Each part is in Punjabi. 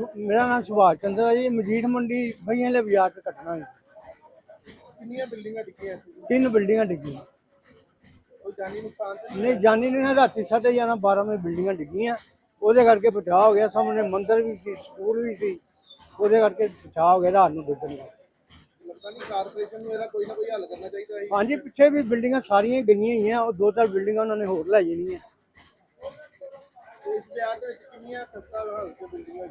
ਮੇਰਾ ਨਾਮ ਸੁਭਾਸ਼ ਚੰਦਰ ਹੈ ਜੀ ਮਜੀਠ ਮੰਡੀ ਬਈਆਂ ਵਾਲੇ ਬਾਜ਼ਾਰ ਚ ਕੱਟਣਾ ਹੈ ਕਿੰਨੀਆਂ ਬਿਲਡਿੰਗਾਂ ਡਿੱਗੀਆਂ ਸੀ? ਤਿੰਨ ਬਿਲਡਿੰਗਾਂ ਡਿੱਗੀਆਂ। ਕੋਈ ਜਾਨੀ ਨੁਕਸਾਨ ਤੇ ਨਹੀਂ ਨਹੀਂ ਹੈ, ਰਾਤੀ ਸਾਢੇ ਗਿਆਰਾਂ 12 ਵਜੇ ਬਿਲਡਿੰਗਾਂ ਡਿੱਗੀਆਂ। ਉਹਦੇ ਕਰਕੇ ਬਚਾਅ ਹੋ ਗਿਆ ਸਾਹਮਣੇ ਮੰਦਿਰ ਵੀ ਸੀ ਸਕੂਲ ਵੀ ਸੀ। ਉਹਦੇ ਕਰਕੇ ਬਚਾਅ ਹੋ ਗਿਆ ਰਾਤ ਨੂੰ ਡੁੱਬਣ ਦਾ। ਲੱਗਦਾ ਨਹੀਂ ਕਾਰਪੋਰੇਸ਼ਨ ਨੂੰ ਇਹਦਾ ਕੋਈ ਨਾ ਕੋਈ ਹੱਲ ਕਰਨਾ ਚਾਹੀਦਾ ਹੈ ਹਾਂਜੀ ਪਿੱਛੇ ਵੀ ਬਿਲਡਿੰਗਾਂ ਸਾਰੀਆਂ ਗਈਆਂ ਹੀ ਆ ਉਹ ਦੋ ਚਾਰ ਬਿਲਡਿੰਗਾਂ ਉਹਨਾਂ ਨੇ ਹੋਰ ਲੈ ਜਾਣੀਆਂ। ਤੇ ਇਸ ਬਿਆਰ ਦੇ ਵਿੱਚ ਕਿੰਨੀਆਂ ਖਸਤਾ ਹਾਲ ਤੇ ਬਿਲਡਿੰਗਾਂ?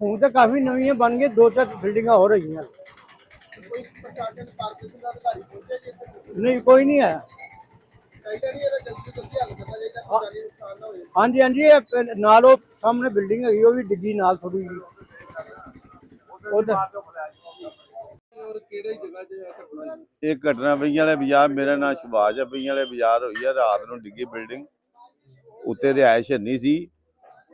ਹੁਣ ਤਾਂ ਕਾਫੀ ਨਵੀਆਂ ਬਣ ਗਈਆਂ ਦੋ ਚਾਰ ਬਿਲਡਿੰਗਾਂ ਹੋਰ ਹੈਗੀਆਂ। ਕੋਈ ਪ੍ਰਸ਼ਾਸਨ ਕਾਰਪੋਰੇਸ਼ਨ ਦਾ ਅਧਿਕਾਰੀ ਪਹੁੰਚੇ ਕਿ ਇੱਥੇ ਨਹੀਂ ਕੋਈ ਨਹੀਂ ਆਇਆ। ਚਾਹੀਦਾ ਨਹੀਂ ਇਹਦਾ ਜਲਦੀ ਤੋਂ ਜਲਦੀ ਹੱਲ ਕਰਨਾ ਚਾਹੀਦਾ ਜਾਨੀ ਨੁਕਸਾਨ ਨਾ ਹੋਵੇ ਹਾਂਜੀ ਹਾਂਜੀ ਇਹ ਪ- ਨਾਲ ਉਹ ਸਾਹਮਣੇ ਬਿਲਡਿੰਗ ਹੈਗੀ ਉਹ ਵੀ ਡਿੱਗੀ ਨਾਲ ਥੋੜੀ ਜੀ ਉਹਦਾ ਔਰ ਕਿਹੜੇ ਜਗ੍ਹਾ 'ਚ ਇਹ ਘਟਨਾ ਹੋਈ? ਇਹ ਘਟਨਾ ਪਈਆਂ ਵਾਲੇ ਬਾਜ਼ਾਰ ਮੇਰਾ ਨਾਮ ਸ਼ਿਵਾਜ ਹੈ ਪਈਆਂ ਵਾਲੇ ਬਾਜ਼ਾਰ ਹੋਈ ਆ ਰਾਤ ਨੂੰ ਡਿੱਗੀ ਬਿਲਡਿੰਗ। ਉੱਤੇ ਰਿਹਾਇਸ਼ ਨਹੀਂ ਸੀ।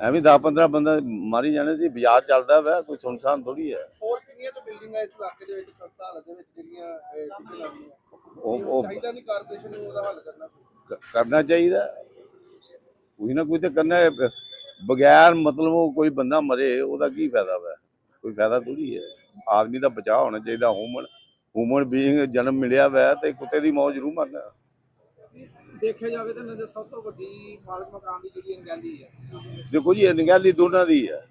ਐਵੇਂ 10 15 ਬੰਦਾ ਮਾਰੀ ਜਾਣੇ ਸੀ ਬਾਜ਼ਾਰ ਚੱਲਦਾ ਵਾ ਕੋਈ ਸੁਨਸਾਨ ਥੋੜੀ ਹੈ। ਹੋਰ ਕਿੰਨੀਆਂ ਤੋਂ ਬਿਲਡਿੰਗਾਂ ਇਸ ਇਲਾਕੇ ਦੇ ਵਿੱਚ ਖਸਤਾ ਹਾਲਤ ਦੇ ਵਿੱਚ ਜਿਹੜੀਆਂ ਡਿੱਗਣ ਲੱਗੀਆਂ ਉਹ ਉਹ ਚਾਹੀਦਾ ਨਹੀਂ ਕਾਰਪੋਰੇਸ਼ਨ ਨੂੰ ਉਹਦਾ ਹੱਲ ਕਰਨਾ? ਕਰਨਾ ਚਾਹੀਦਾ। ਕੋਈ ਨਾ ਕੋਈ ਤੇ ਕਰਨਾ। ਬਗੈਰ ਮਤਲਬ ਉਹ ਕੋਈ ਬੰਦਾ ਮਰੇ ਉਹਦਾ ਕੀ ਫਾਇਦਾ ਵਾ? ਕੋਈ ਫਾਇਦਾ ਥੋੜੀ ਹੈ। ਆਦਮੀ ਦਾ ਬਚਾਅ ਹੋਣਾ ਚਾਹੀਦਾ ਹਿਊਮਨ ਹਿਊਮਨ ਬੀਇੰਗ ਜਨਮ ਮਿਲਿਆ ਵਾ ਤੇ ਕੁੱਤੇ ਦੀ ਮੌਤ ਜ਼ਰੂਰ ਮਰਨਾ। ਦੇਖਿਆ ਜਾਵੇ ਤਾਂ ਨਜ਼ਰ ਸਭ ਤੋਂ ਵੱਡੀ ਮਾਲਕ ਮਕਾਨ ਦੀ ਜਿਹੜੀ ਅੰਗੈਲੀ ਹੈ ਦੇਖੋ ਜੀ ਇਹ ਨਿਗਾਲੀ ਦੋਨਾਂ ਦੀ ਹੈ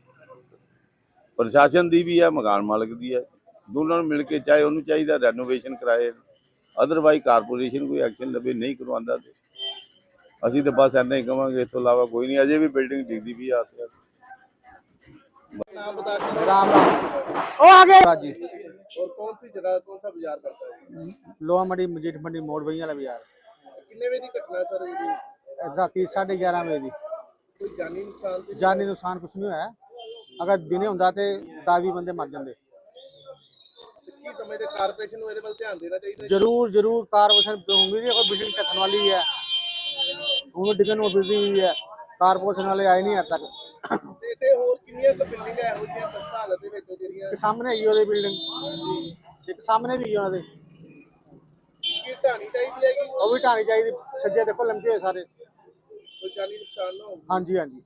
ਪ੍ਰਸ਼ਾਸਨ ਦੀ ਵੀ ਹੈ ਮਕਾਨ ਮਾਲਕ ਦੀ ਹੈ ਦੋਨਾਂ ਨੂੰ ਮਿਲ ਕੇ ਚਾਹੇ ਉਹਨੂੰ ਚਾਹੀਦਾ ਰੈਨੋਵੇਸ਼ਨ ਕਰਾਏ ਅਦਰਵਾਈਜ਼ ਕਾਰਪੋਰੇਸ਼ਨ ਕੋਈ ਐਕਸ਼ਨ ਲਵੇ ਨਹੀਂ ਕਰਵਾਉਂਦਾ ਤੇ ਅਸੀਂ ਤਾਂ ਬਸ ਇੰਨਾ ਹੀ ਕਵਾਂਗੇ ਇਸ ਤੋਂ ਇਲਾਵਾ ਕੋਈ ਨਹੀਂ ਅਜੇ ਵੀ ਬਿਲਡਿੰਗ ਡਿੱਗਦੀ ਵੀ ਆ नाम बता के राम राम ओ आगे जी और कौन सी जगह कौन सा बाजार पड़ता है लोहा मंडी मजीठ मंडी मोड़ वही वाला बाजार ਕਿੰਨੇ ਵਜੇ ਦੀ ਘਟਨਾ ਸਰ ਜੀ? ਰਾਤੀ 11:30 ਵਜੇ ਦੀ। ਕੋਈ ਜਾਨੀ ਨੁਕਸਾਨ ਤੇ ਜਾਨੀ ਨੁਕਸਾਨ ਕੁਝ ਨਹੀਂ ਹੋਇਆ। ਅਗਰ ਦਿਨੇ ਹੁੰਦਾ ਤੇ 10 ਬੰਦੇ ਮਰ ਜਾਂਦੇ। ਕੀ ਸਮੇਂ ਦੇ ਕਾਰਪੋਰੇਸ਼ਨ ਨੂੰ ਇਹਦੇ ਵੱਲ ਧਿਆਨ ਦੇਣਾ ਚਾਹੀਦਾ ਜੀ? ਜ਼ਰੂਰ ਜ਼ਰੂਰ ਕਾਰਪੋਰੇਸ਼ਨ ਹੋਊਗੀ ਜੀ ਕੋਈ ਬਿਲਡਿੰਗ ਢੱਕਣ ਵਾਲੀ ਹੈ। ਉਹਨੂੰ ਡਿੱਗਣ ਨੂੰ ਬਿਜ਼ੀ ਹੋਈ ਹੈ। ਕਾਰਪੋਰੇਸ਼ਨ ਵਾਲੇ ਆਏ ਨਹੀਂ ਹਰ ਤੱਕ। ਤੇ ਇੱਥੇ ਹੋਰ ਕਿੰਨੀਆਂ ਕੁ ਬਿਲਡਿੰਗਾਂ ਇਹੋ ਜਿਹੀਆਂ ਖਸਤਾ ਹਾਲਤ ਦੇ ਵਿੱਚ ਜਿਹੜੀਆਂ ਇੱਕ ਸਾਹਮਣੇ ਹੀ ਉਹਦੇ ਬਿਲਡਿੰਗ। ਇੱਕ ਸਾਹਮਣੇ ਵੀ ਸੀ ਉਹਨਾਂ ਦੇ। ਉਹ ਵੀ ਢਾਣੀ ਚਾਹੀਦੀ ਛੱਜੇ ਦੇਖੋ ਲੰਬੇ ਹੋਏ ਸਾਰੇ। ਕੋਈ ਜਾਨੀ ਨੁਕਸਾਨ ਨਾ ਹੋਵੇ। ਹਾਂਜੀ ਹਾਂਜੀ।